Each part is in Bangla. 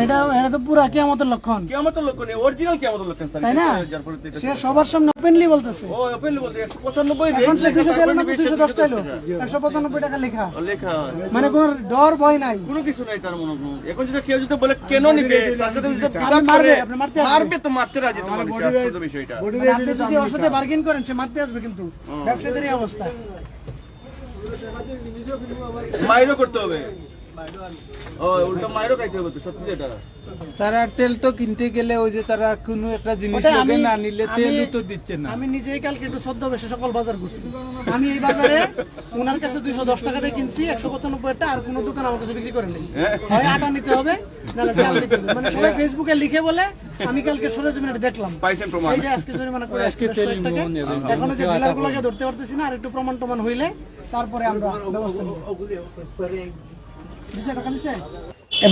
মানে এটা এটা তো পুরা কেয়ামতের লক্ষণ। কিয়ামতের লক্ষণ অরিজিনাল কিয়ামতের লক্ষণ স্যার তাই না? যার ফলে তো এটা- সে সবার সামনে ওপেনলি বলতেছে। ও ওপেন বলতে 195 এখন সে রেট দুশো লেখা, তিরানব্বই দুশো দশ চাইলো? টাকা। একশো পঁচানব্বই টাকা লেখা। লেখা। মানে কোন ডর ভয় নাই। কোনো কিছু নাই তার মনে এখন যদি কেউ যদি বলে কেন নিবে? তার সাথে যদি আপনি মারবে, আপনি মারতে মারবে তো মারতে রাজি তোমার বিষয়টা। মানে আপনি যদি ওর সাথে বার্গেন করেন সে মারতে আসবে কিন্তু। ব্যবসায়ীদের এই অবস্থা। মাইরও করতে হবে। তেল তো কিনতে গেলে ওই যে তারা কোনো একটা জিনিস লোকে না নিলে তেলই তো দিচ্ছে না। আমি নিজেই কালকে একটু সদ্য সকল বাজার করছি আমি এই বাজারে ওনার কাছে দুইশো দশ টাকা কিনছি একশো পঁচানব্বই টা আর কোনো দোকান আমার কাছে বিক্রি করে নেই হয় আটা নিতে হবে নাহলে তেল নিতে হবে। মানে সবাই ফেসবুকে লিখে বলে আমি কালকে সরে দেখলাম। পাইছেন প্রমাণ। এই যে আজকে জরিমানা করে আজকে টাকা এখনও যে ডিলার গুলোকে ধরতে পারতেছি না আর একটু প্রমাণ টমান হইলে তারপরে আমরা ব্যবস্থা নিব।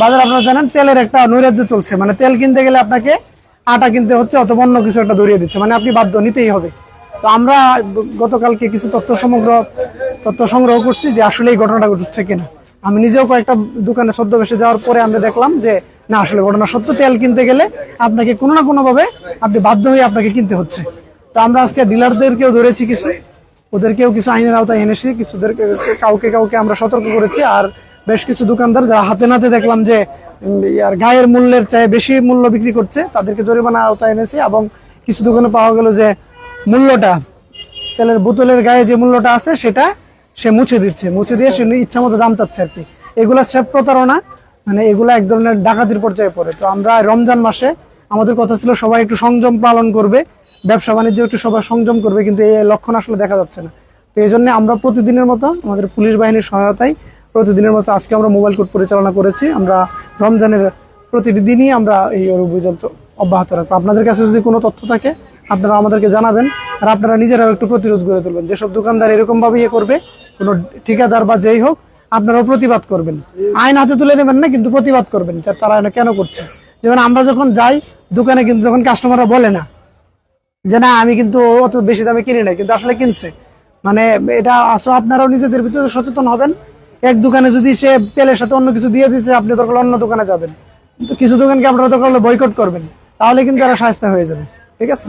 বাজার আপনারা জানেন, তেলের একটা নৈরাজ্য চলছে। মানে তেল কিনতে গেলে আপনাকে আটা কিনতে হচ্ছে অথবা অন্য কিছু একটা ধরিয়ে দিচ্ছে। মানে আপনি বাধ্য নিতেই হবে। তো আমরা গতকালকে কিছু তথ্য সমগ্র, তথ্য সংগ্রহ করছি যে আসলে এই ঘটনাটা ঘটছে কিনা। আমি নিজেও কয়েকটা দোকানে বেসে যাওয়ার পরে আমরা দেখলাম যে, না, আসলে ঘটনা সত্য। তেল কিনতে গেলে আপনাকে কোনো না কোনো ভাবে আপনি বাধ্য হয়ে আপনাকে কিনতে হচ্ছে। তো আমরা আজকে ডিলারদেরকেও ধরেছি কিছু। ওদেরকেও কিছু আইনের আওতায় এনেছি। কিছুদেরকে, কাউকে কাউকে আমরা সতর্ক করেছি। আর বেশ কিছু দোকানদার যারা হাতে নাতে দেখলাম যে আর গায়ের মূল্যের চেয়ে বেশি মূল্য বিক্রি করছে, তাদেরকে জরিমানা আওতায় এনেছি এবং কিছু দোকানে পাওয়া গেল যে, মূল্যটা, তেলের বোতলের গায়ে যে মূল্যটা আছে সেটা সে মুছে দিচ্ছে, মুছে দিয়ে সে ইচ্ছা মতো দাম চাচ্ছে আর কি। এগুলা সেফ প্রতারণা মানে এগুলা এক ধরনের ডাকাতির পর্যায়ে পড়ে। তো আমরা রমজান মাসে, আমাদের কথা ছিল সবাই একটু সংযম পালন করবে, ব্যবসা বাণিজ্য একটু সবাই সংযম করবে, কিন্তু এই লক্ষণ আসলে দেখা যাচ্ছে না। তো এই জন্য আমরা প্রতিদিনের মতো আমাদের পুলিশ বাহিনীর সহায়তায় প্রতিদিনের মতো আজকে আমরা মোবাইল কোর্ট পরিচালনা করেছি। আমরা রমজানের প্রতিটি দিনই আমরা এই অভিযান অব্যাহত রাখব। আপনাদের কাছে যদি কোনো তথ্য থাকে, আপনারা আমাদেরকে জানাবেন আর আপনারা নিজেরাও একটু প্রতিরোধ করে তুলবেন। যেসব দোকানদার এরকম ভাবে ইয়ে করবে, কোনো ঠিকাদার বা যেই হোক, আপনারাও প্রতিবাদ করবেন। আইন হাতে তুলে নেবেন না, কিন্তু প্রতিবাদ করবেন যে তারা এটা কেন করছে। যেমন আমরা যখন যাই, দোকানে কিন্তু যখন কাস্টমাররা বলে না, যে না, আমি কিন্তু অত বেশি দামে কিনি নাই, কিন্তু আসলে কিনছে। মানে এটা, আসলে আপনারাও নিজেদের ভিতরে সচেতন হবেন। এক দোকানে যদি সে তেলের সাথে অন্য কিছু দিয়ে দিচ্ছে আপনি হলে অন্য দোকানে যাবেন। কিন্তু কিছু দোকানকে আপনারা হলে বয়কট করবেন। তাহলে কিন্তু তারা সাজতে হয়ে যাবে। ঠিক আছে?